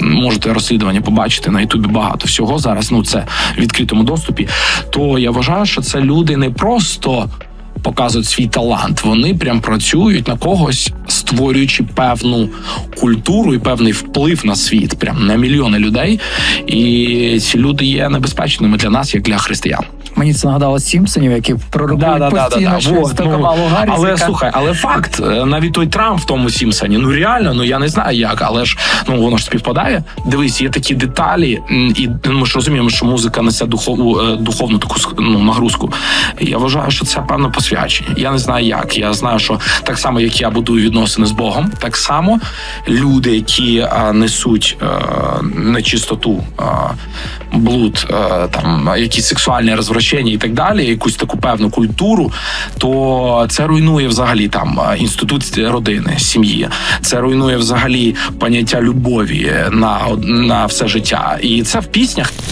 можете розслідування побачити на Ютубі багато всього зараз. Ну це в відкритому доступі. То я вважаю, що це люди не просто. Показують свій талант, вони прям працюють на когось, створюючи певну культуру і певний вплив на світ, прям на мільйони людей. І ці люди є небезпечними для нас, як для християн. Мені це нагадало Сімпсонів, які пророкують постійно щось Вот, ну, Гарріс, але яка- слухай, але факт, е, навіть той Трамп в тому Сімсоні, ну реально, ну я не знаю як, але ж ну воно ж співпадає. Дивись, є такі деталі, і ну, ми ж розуміємо, що музика несе духову е, духовну таку ну, нагрузку. Я вважаю, що це певне посвячення. Я не знаю як. Я знаю, що так само, як я будую відносини з Богом, так само люди, які е, несуть е, нечистоту, е, блуд, е, там якісь сексуальні розвращення і так далі, якусь таку певну культуру, то це руйнує взагалі там е, інститут родини, сім'ї. Це руйнує взагалі поняття любові на, на все життя. І це в піснях